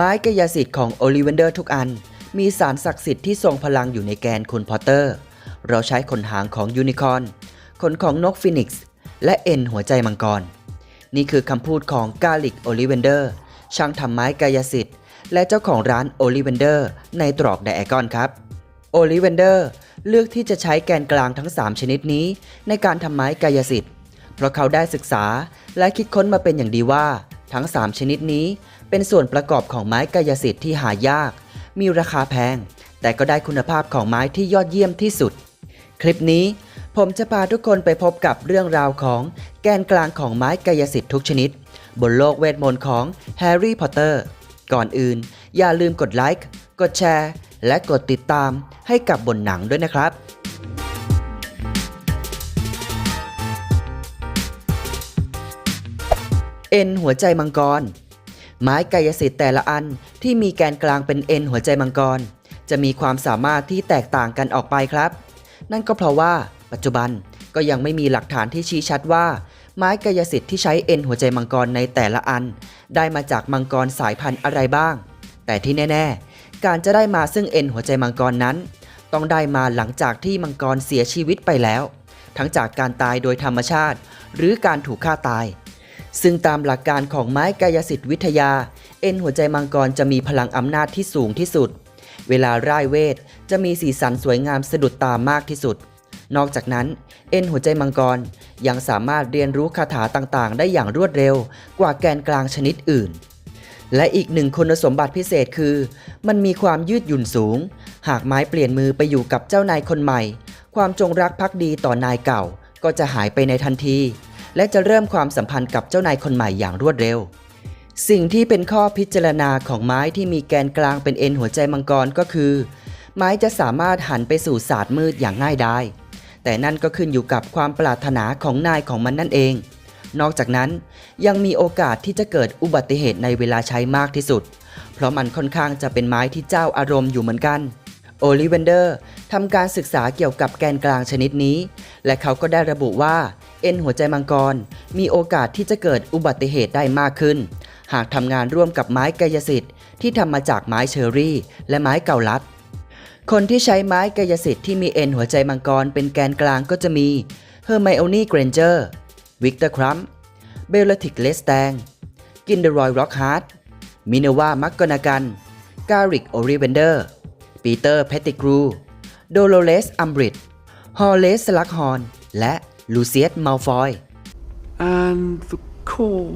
ไม้กายสิทธิ์ของโอลิเวนเดอร์ทุกอัน มีสารศักดิ์สิทธิ์ที่ทรงพลังอยู่ในแกนคุณพอตเตอร์ เราใช้ขนหางของยูนิคอร์นขนของนกฟินิกซ์และเอ็นหัวใจมังกร นี่คือคำพูดของกาลิกโอลิเวนเดอร์ช่างทำไม้กายสิทธิ์ และเจ้าของร้านโอลิเวนเดอร์ในตรอกไดแอกอนครับโอลิเวนเดอร์เลือกที่จะใช้แกนกลางทั้ง 3 ชนิดนี้ ในการทำไม้กายสิทธิ์ เพราะเขาได้ศึกษาและคิดค้นมาเป็นอย่างดีว่า ทั้ง 3 ชนิดนี้ เป็นส่วนประกอบของไม้กายสิทธิ์ที่หายาก มีราคาแพง แต่ก็ได้คุณภาพของไม้ที่ยอดเยี่ยมที่สุด คลิปนี้ผมจะพาทุกคนไปพบกับเรื่องราวของแกนกลางของไม้กายสิทธิ์ทุกชนิด บนโลกเวทมนต์ของแฮร์รี่พอตเตอร์ ก่อนอื่น อย่าลืมกดไลค์ กดแชร์ และกดติดตามให้กับบนหนังด้วยนะครับเอ็นหัวใจมังกร ไม้กายสิทธิ์แต่ละอันที่มีแกนกลางเป็นเอ็นหัวใจมังกร จะมีความสามารถที่แตกต่างกันออกไปครับ นั่นก็เพราะว่า ปัจจุบันก็ยังไม่มีหลักฐานที่ชี้ชัดว่า ไม้กายสิทธิ์ที่ใช้เอ็นหัวใจมังกรในแต่ละอัน ได้มาจากมังกรสายพันธุ์อะไรบ้าง แต่ที่แน่ ๆ การจะได้มาซึ่งเอ็นหัวใจมังกรนั้น ต้องได้มาหลังจากที่มังกรเสียชีวิตไปแล้ว ทั้งจากการตายโดยธรรมชาติ หรือการถูกฆ่าตาย ซึ่งตามหลักการของไม้กายสิทธิวิทยา เอ็นหัวใจมังกรจะมีพลังอำนาจที่สูงที่สุด เวลาร่ายเวทจะมีสีสันสวยงามสะดุดตามากที่สุด นอกจากนั้น เอ็นหัวใจมังกรยังสามารถเรียนรู้คาถาต่างๆ ได้อย่างรวดเร็วกว่าแกนกลางชนิดอื่น และอีกหนึ่งคุณสมบัติพิเศษคือ มันมีความยืดหยุ่นสูง หากไม้เปลี่ยนมือไปอยู่กับเจ้านายคนใหม่ ความจงรักภักดีต่อนายเก่าก็จะหายไปในทันที และจะเริ่มความสัมพันธ์กับเจ้านายคนใหม่อย่างรวดเร็ว สิ่งที่เป็นข้อพิจารณาของไม้ที่มีแกนกลางเป็นเอ็นหัวใจมังกรก็คือ ไม้จะสามารถหันไปสู่ศาสตร์มืดอย่างง่ายดายแต่นั่นก็ขึ้นอยู่กับความปรารถนาของนายของมันนั่นเอง นอกจากนั้นยังมีโอกาสที่จะเกิดอุบัติเหตุในเวลาใช้มากที่สุด เพราะมันค่อนข้างจะเป็นไม้ที่เจ้าอารมณ์อยู่เหมือนกันโอลิเวนเดอร์ทำการศึกษาเกี่ยวกับแกนกลางชนิดนี้ และเขาก็ได้ระบุว่า เอ็นหัวใจมังกร มีโอกาสที่จะเกิดอุบัติเหตุได้มากขึ้น หากทำงานร่วมกับไม้กายสิทธิ์ที่ทำมาจากไม้เชอรี่ และไม้เกาลัด คนที่ใช้ไม้กายสิทธิ์ที่มีเอ็นหัวใจมังกรเป็นแกนกลางก็จะมีเฮอร์ไมโอนี่เกรนเจอร์วิกเตอร์ครัมเบลติกเลสแตงกินเดรอยร็อกฮาร์ดมินาวามักกนากัน การิกโอริเวนเดอร์ปีเตอร์เพตติกรู โดโลเลสอัมบริดฮอลเลสสลักฮอน และ ลูเซียสมัลฟอย And the core.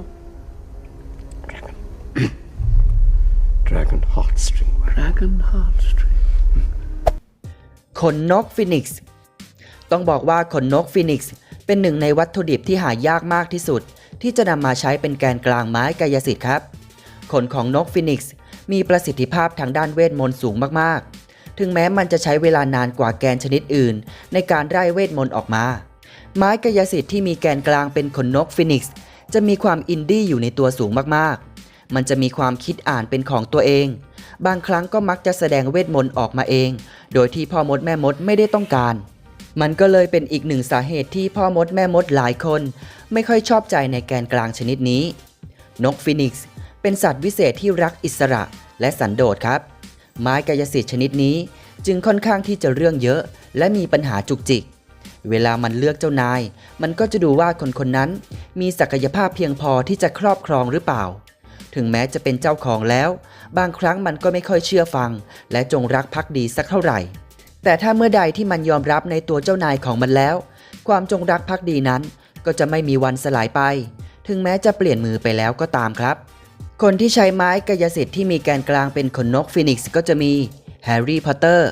Dragon heartstring. Dragon heartstring. ขนนกฟินิกซ์ต้องบอกว่าขนนกฟินิกซ์เป็นหนึ่งในวัตถุดิบที่หายากมากที่สุด ที่จะนำมาใช้เป็นแกนกลางไม้กายสิทธิ์ครับ ขนของนกฟินิกซ์มีประสิทธิภาพทางด้านเวทมนต์สูงมากๆ ถึงแม้มันจะใช้เวลานานกว่าแกนชนิดอื่น ในการไล่เวทมนต์ออกมา ไม้กายสิทธิ์ที่มีแกนกลางเป็นขนนกฟินิกซ์จะมีความอินดี้อยู่ในตัวสูงมากๆ มันจะมีความคิดอ่านเป็นของตัวเอง บางครั้งก็มักจะแสดงเวทมนต์ออกมาเอง โดยที่พ่อมดแม่มดไม่ได้ต้องการ มันก็เลยเป็นอีกหนึ่งสาเหตุที่พ่อมดแม่มดหลายคน ไม่ค่อยชอบใจในแกนกลางชนิดนี้ นกฟินิกซ์เป็นสัตว์วิเศษที่รักอิสระและสันโดษครับ ไม้กายสิทธิ์ชนิดนี้จึงค่อนข้างที่จะเรื่องเยอะ และมีปัญหาจุกจิก เวลามันเลือกเจ้านาย มันก็จะดูว่าคนคนนั้น มีศักยภาพเพียงพอที่จะครอบครองหรือเปล่า ถึงแม้จะเป็นเจ้าของแล้ว บางครั้งมันก็ไม่ค่อยเชื่อฟัง และจงรักภักดีสักเท่าไหร่ แต่ถ้าเมื่อใดที่มันยอมรับในตัวเจ้านายของมันแล้ว ความจงรักภักดีนั้น ก็จะไม่มีวันสลายไป ถึงแม้จะเปลี่ยนมือไปแล้วก็ตามครับ คนที่ใช้ไม้กายสิทธิ์ที่มีแกนกลางเป็นขนนกฟินิกซ์ก็จะมีแฮร์รี่พอตเตอร์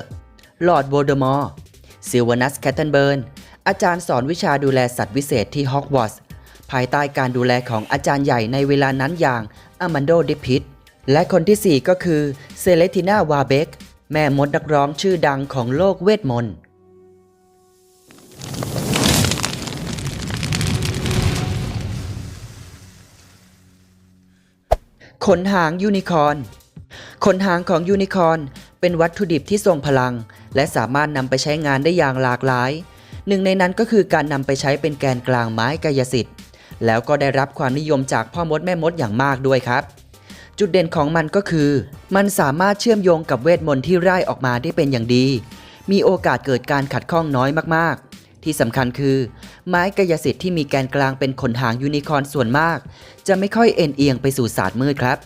ลอร์ดโวลเดอมอร์ซิลวานัสแคทเทนเบิร์น อาจารย์สอนวิชาดูแลสัตว์วิเศษที่ฮอกวอตส์ภายใต้การดูแลของอาจารย์ใหญ่ในเวลานั้นอย่างอามันโดดิพิตและคนที่ 4 ก็คือเซเลติน่าวาเบกแม่มดนักร้องชื่อดังของโลกเวทมนต์ขนหางยูนิคอนขนหางของยูนิคอนเป็นวัตถุดิบที่ทรงพลัง และสามารถนำไปใช้งานได้อย่างหลากหลาย หนึ่งในนั้นก็คือการนำไปใช้เป็นแกนกลางไม้กายสิทธิ์ แล้วก็ได้รับความนิยมจากพ่อมดแม่มดอย่างมากด้วยครับ จุดเด่นของมันก็คือ มันสามารถเชื่อมโยงกับเวทมนต์ที่ไร่ออกมาได้เป็นอย่างดี มีโอกาสเกิดการขัดข้องน้อยมากๆ ที่สำคัญคือ ไม้กายสิทธิ์ที่มีแกนกลางเป็นขนหางยูนิคอร์นส่วนมาก จะไม่ค่อยเอ็นเอียงไปสู่ศาสตร์มืดครับ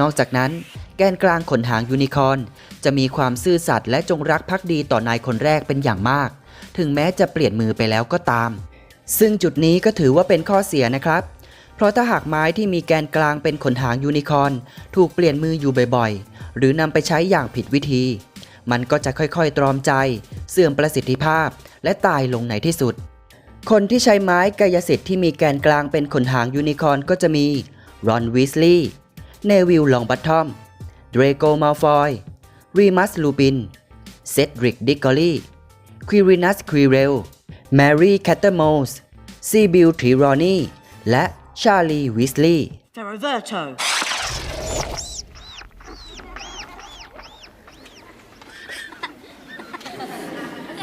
นอกจากนั้นแกนกลางขนหางยูนิคอร์นจะมีความซื่อสัตย์และจงรักภักดีต่อนายคนแรกเป็นอย่างมาก ถึงแม้จะเปลี่ยนมือไปแล้วก็ตาม ซึ่งจุดนี้ก็ถือว่าเป็นข้อเสียนะครับ เพราะถ้าหากไม้ที่มีแกนกลางเป็นขนหางยูนิคอร์นถูกเปลี่ยนมืออยู่บ่อยๆ หรือนำไปใช้อย่างผิดวิธี มันก็จะค่อยๆตรอมใจ เสื่อมประสิทธิภาพ และตายลงในที่สุด คนที่ใช้ไม้กายสิทธิ์ที่มีแกนกลางเป็นขนหางยูนิคอร์นก็จะมีรอนวิสลีย์เนวิลลองบัตทอมเดรโกมาลฟอยรีมัสลูปินเซดริกดิกกอรี่ ควิรินัสควิเรลแมรี่แคตเตอร์โมสซีบิลทริรอนีและชาลีวิสลีย์ Ferroverto.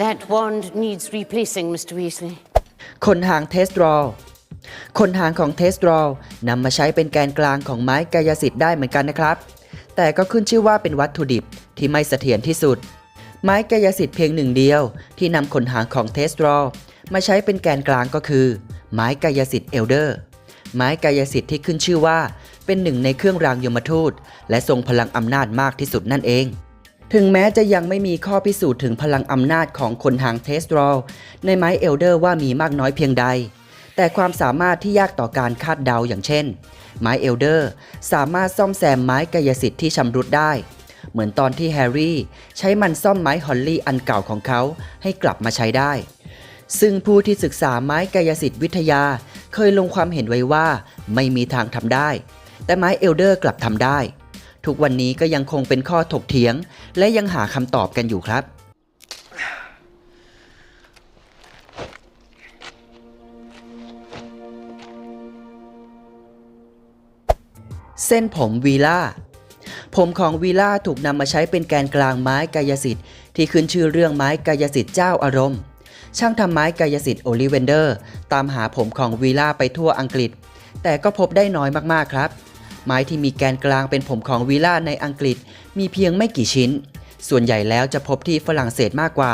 That wand needs replacing, Mr. Weasley. คนหางเทสรอลคนหางของเทสรอลนำมาใช้เป็นแกนกลางของไม้กายสิทธิ์ได้เหมือนกันนะครับ แต่ก็ขึ้นชื่อว่าเป็นวัตถุดิบที่ไม่เสถียรที่สุด ไม้กายสิทธิ์เพียงหนึ่งเดียว ที่นำขนหางของเทสรอลมาใช้เป็นแกนกลางก็คือ ไม้กายสิทธิ์เอลเดอร์ ไม้กายสิทธิ์ที่ขึ้นชื่อว่า เป็นหนึ่งในเครื่องรางยมทูต และทรงพลังอำนาจมากที่สุดนั่นเอง ถึงแม้จะยังไม่มีข้อพิสูจน์ถึงพลังอำนาจของคนหางเทสรอลในไม้เอลเดอร์ว่ามีมากน้อยเพียงใด แต่ความสามารถที่ยากต่อการคาดเดาอย่างเช่น ไม้เอลเดอร์สามารถซ่อมแซมไม้กายสิทธิ์ที่ชำรุดได้ เหมือนตอนที่แฮร์รี่ ใช้มันซ่อมไม้ฮอลลี่อันเก่าของเขาให้กลับมาใช้ได้ ซึ่งผู้ที่ศึกษาไม้กายสิทธิ์วิทยา เคยลงความเห็นไว้ว่าไม่มีทางทำได้ แต่ไม้เอลเดอร์กลับทำได้ ทุกวันนี้ก็ยังคงเป็นข้อถกเถียง และยังหาคำตอบกันอยู่ครับเส้นผมวีล่า ผมของวีล่าถูกนำมาใช้เป็นแกนกลางไม้กายสิทธิ์ที่ขึ้นชื่อเรื่องไม้กายสิทธิ์เจ้าอารมณ์ ช่างทำไม้กายสิทธิ์โอลิเวนเดอร์ ตามหาผมของวีล่าไปทั่วอังกฤษ แต่ก็พบได้น้อยมากๆครับ ไม้ที่มีแกนกลางเป็นผมของวีล่าในอังกฤษมีเพียงไม่กี่ชิ้น ส่วนใหญ่แล้วจะพบที่ฝรั่งเศสมากกว่า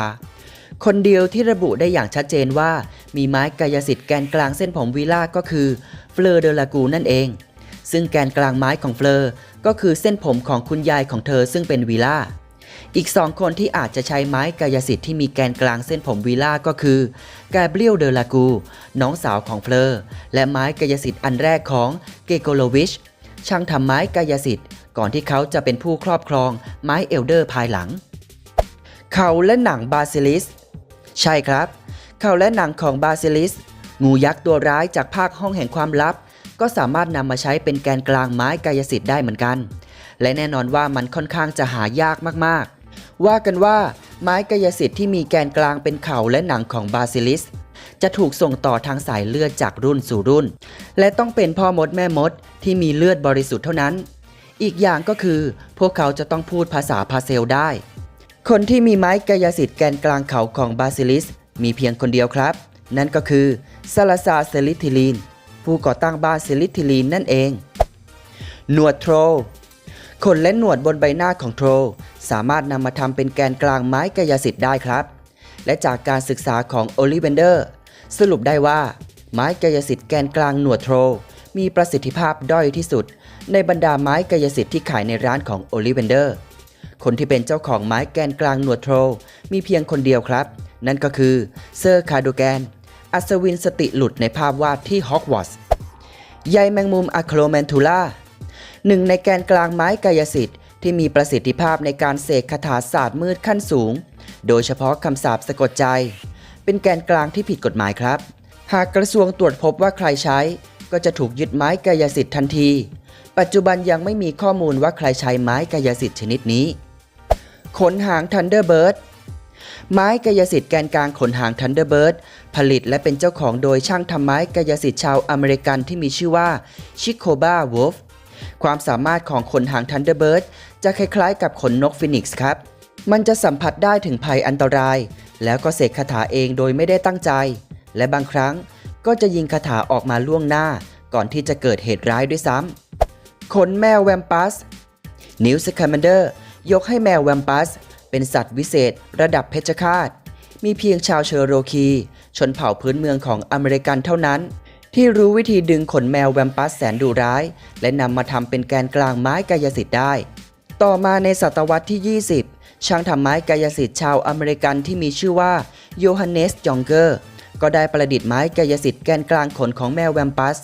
คนเดียวที่ระบุได้อย่างชัดเจนว่า มีไม้กายสิทธิ์แกนกลางเส้นผมวีล่าก็คือเฟลอเดลากูนั่นเอง ซึ่งแกนกลางไม้ของเฟลอร์ก็คือเส้นผมของคุณยายของเธอซึ่งเป็นวีล่า อีกสองคนที่อาจจะใช้ไม้กายสิทธิ์ที่มีแกนกลางเส้นผมวีล่าก็คือ กาเบรียลเดลากู น้องสาวของเฟลอร์ และไม้กายสิทธิ์อันแรกของเกโกโลวิช ช่างทำไม้กายสิทธิ์ ก่อนที่เขาจะเป็นผู้ครอบครองไม้เอลเดอร์ภายหลัง เขาและหนังบาซิลิส ใช่ครับ เขาและหนังของบาซิลิส งูยักษ์ตัวร้ายจากภาคห้องแห่งความลับ ก็สามารถนำมาใช้เป็นแกนกลางไม้กายสิทธิ์ได้เหมือนกัน และแน่นอนว่ามันค่อนข้างจะหายากมากๆ ว่ากันว่าไม้กายสิทธิ์ที่มีแกนกลางเป็นเข่าและหนังของบาซิลิส จะถูกส่งต่อทางสายเลือดจากรุ่นสู่รุ่น และต้องเป็นพ่อมดแม่มดที่มีเลือดบริสุทธิ์เท่านั้น อีกอย่างก็คือพวกเขาจะต้องพูดภาษาพาเซลได้ คนที่มีไม้กายสิทธิ์แกนกลางเขาของบาซิลิส มีเพียงคนเดียวครับ นั่นก็คือซาลาซาเซลิทิลีน ผู้ก่อตั้งบาซิลิทิลีนนั่นเอง หนวดโทรขนและหนวดบนใบหน้าของโทรสามารถนำมาทำเป็นแกนกลางไม้กายสิทธิ์ได้ครับ และจากการศึกษาของโอลิเวนเดอร์ สรุปได้ว่า ไม้กายสิทธิ์แกนกลางหนวดโทรมีประสิทธิภาพด้อยที่สุด ในบรรดาไม้กายสิทธิ์ที่ขายในร้านของโอลิเวนเดอร์คนที่เป็นเจ้าของไม้แกนกลางหนวดโทรมีเพียงคนเดียวครับ นั่นก็คือเซอร์คาร์โดแกน อัศวินสติหลุดในภาพวาดที่ฮอกวอตส์ใยแมงมุมอะโครแมนทูล่าหนึ่งในแกนกลางไม้กายสิทธิ์ที่มีประสิทธิภาพในการเสกคาถาศาสตร์มืดขั้นสูง โดยเฉพาะคำสาปสะกดใจ เป็นแกนกลางที่ผิดกฎหมายครับ หากกระทรวงตรวจพบว่าใครใช้ ก็จะถูกยึดไม้กายสิทธิ์ทันที ปัจจุบันยังไม่มีข้อมูลว่าใครใช้ไม้กายสิทธิ์ชนิดนี้ ขนหางทันเดอร์เบิร์ด ไม้กายสิทธิ์แกนกลางขนหางทันเดอร์เบิร์ดผลิตและเป็นเจ้าของโดยช่างทำไม้กายสิทธิ์ชาวอเมริกันที่มีชื่อว่าชิโคบาวอฟความสามารถของขนหางทันเดอร์เบิร์ดจะคล้ายๆกับขนนกฟินิกส์ครับ มันจะสัมผัสได้ถึงภัยอันตราย แล้วก็เสกคาถาเองโดยไม่ได้ตั้งใจ และบางครั้งก็จะยิงคาถาออกมาล่วงหน้า ก่อนที่จะเกิดเหตุร้ายด้วยซ้ำขนแมวแวมปัสนิวส์ค m มนเดอร์ยกให้แมวแวมปัส เป็นสัตว์วิเศษ ระดับเพชฌฆาต มีเพียงชาวเชอโรคี ชนเผ่าพื้นเมืองของอเมริกันเท่านั้น ที่รู้วิธีดึงขนแมวแวมปัสแสนดุร้าย และนำมาทำเป็นแกนกลางไม้กายสิทธิ์ได้ ต่อมาในศตวรรษที่ 20 ช่างทำไม้กายสิทธิ์ชาวอเมริกันที่มีชื่อว่าโยฮันเนสจองเกอร์ ก็ได้ประดิษฐ์ไม้กายสิทธิ์แกนกลางขนของแมวแวมปัส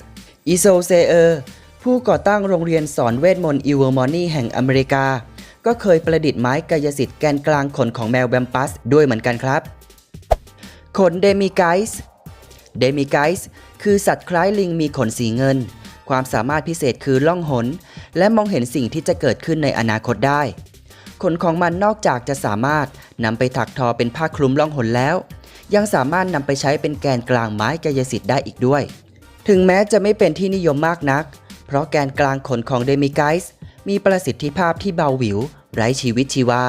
อิโซเซเออร์ผู้ก่อตั้งโรงเรียนสอนเวทมนต์อิวเวอร์มอนี่แห่งอเมริกา ก็เคยประดิษฐ์ไม้กายสิทธิ์แกนกลางขนของแมวแวมปัสด้วยเหมือนกันครับ ขนเดมิไกส์เดมิไกส์คือสัตว์คล้ายลิงมีขนสีเงิน ความสามารถพิเศษคือล่องหน และมองเห็นสิ่งที่จะเกิดขึ้นในอนาคตได้ ขนของมันนอกจากจะสามารถนำไปถักทอเป็นผ้าคลุมล่องหนแล้ว ยังสามารถนำไปใช้เป็นแกนกลางไม้กายสิทธิ์ได้อีกด้วย ถึงแม้จะไม่เป็นที่นิยมมากนัก เพราะแกนกลางขนของเดมิไกส์ มีประสิทธิภาพที่เบาหวิว ไร้ชีวิตชีวา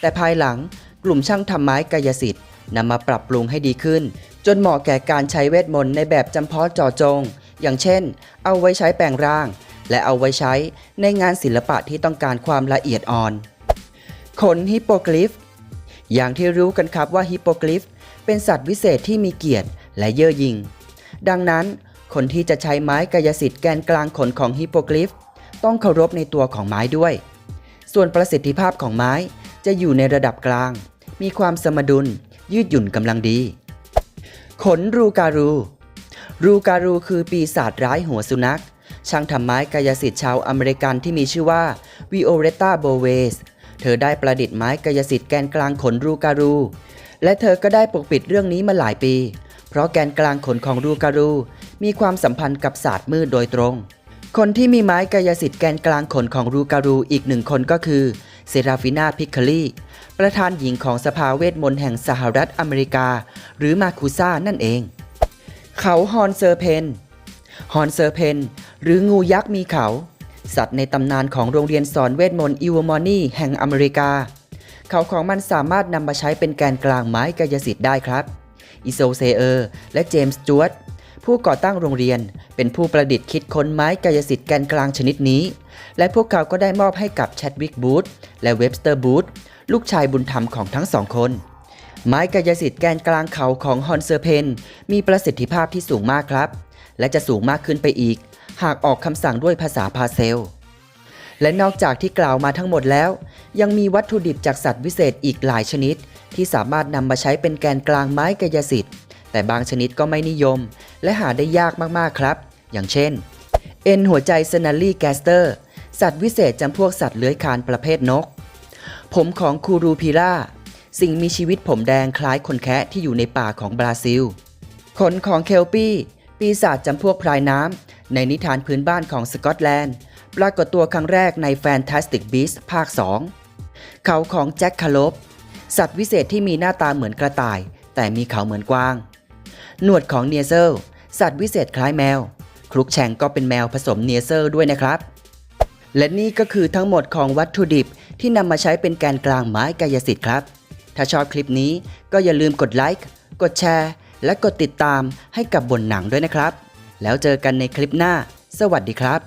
แต่ภายหลังกลุ่มช่างทำไม้กายสิทธิ์นำมาปรับปรุงให้ดีขึ้น จนเหมาะแก่การใช้เวทมนต์ในแบบจำเพาะจาะจง อย่างเช่น เอาไว้ใช้แปลงร่าง และเอาไว้ใช้ในงานศิลปะที่ต้องการความละเอียดอ่อน ขนฮิปโปกลิฟ อย่างที่รู้กันครับว่าฮิปโปกลิฟ เป็นสัตว์วิเศษที่มีเกียรติและเย่อหยิ่งดังนั้นคนที่จะใช้ไม้กายสิทธิ์แกนกลางขนของฮิปโปกลิฟ ต้องเคารพในตัวของไม้ด้วย ส่วนประสิทธิภาพของไม้จะอยู่ในระดับกลาง มีความสมดุล ยืดหยุ่นกำลังดี ขนรูการู รูการูคือปีศาจร้ายหัวสุนัข ช่างทำไม้กายสิทธิ์ชาวอเมริกันที่มีชื่อว่าวิโอเรตาโบเวส เธอได้ประดิษฐ์ไม้กายสิทธิ์แกนกลางขนรูการู และเธอก็ได้ปกปิดเรื่องนี้มาหลายปี เพราะแกนกลางขนของรูการูมีความสัมพันธ์กับศาสตร์มืดโดยตรง คนที่มีไม้กายสิทธิ์แกนกลางขนของรูการูอีกหนึ่งคนก็คือเซราฟินาพิคคลีประธานหญิงของสภาเวทมนต์แห่งสหรัฐอเมริกา หรือมาคูซ่านั่นเอง เขาฮอนเซอร์เพนฮอนเซอร์เพนหรืองูยักษ์มีเขา สัตว์ในตำนานของโรงเรียนสอนเวทมนต์อิวมอนี่แห่งอเมริกา เขาของมันสามารถนำมาใช้เป็นแกนกลางไม้กายสิทธิ์ได้ครับ อิโซเซเออร์และเจมส์จวต ผู้ก่อตั้งโรงเรียน เป็นผู้ประดิษฐ์คิดค้นไม้กายสิทธิ์แกนกลางชนิดนี้ และพวกเขาก็ได้มอบให้กับแชดวิกบูธและเว็บสเตอร์บูธลูกชายบุญธรรมของทั้งสองคน ไม้กายสิทธิ์แกนกลางเขาของฮอนเซอร์เพนมีประสิทธิภาพที่สูงมากครับ และจะสูงมากขึ้นไปอีก หากออกคำสั่งด้วยภาษาพาเซล และนอกจากที่กล่าวมาทั้งหมดแล้ว ยังมีวัตถุดิบจากสัตว์วิเศษอีกหลายชนิด ที่สามารถนำมาใช้เป็นแกนกลางไม้กายสิทธิ์ แต่บางชนิดก็ไม่นิยม และหาได้ยากมากๆครับ อย่างเช่น เอ็นหัวใจเซนารีแกสเตอร์ สัตว์วิเศษจำพวกสัตว์เลื้อยคลานประเภทนก ผมของคูรูพิล่า สิ่งมีชีวิตผมแดงคล้ายคนแคะที่อยู่ในป่าของบราซิล ขนของเคลปี้ ปีศาจจำพวกพรายน้ำ ในนิทานพื้นบ้านของสกอตแลนด์ ปรากฏตัวครั้งแรกใน Fantastic Beasts ภาค 2 เขาของแจ็คคาลบสัตว์วิเศษที่มีหน้าตาเหมือนกระต่าย แต่มีเขาเหมือนกวาง หนวดของเนียเซลสัตว์วิเศษคล้ายแมวครุกแชงก็เป็นแมวผสมเนียเซลด้วยนะครับ และนี่ก็คือทั้งหมดของวัตถุดิบที่นำมาใช้เป็นแกนกลางไม้กายสิทธิ์ครับ ถ้าชอบคลิปนี้ก็อย่าลืมกดไลค์กดแชร์และกดติดตามให้กับบนหนังด้วยนะครับ แล้วเจอกันในคลิปหน้า สวัสดีครับ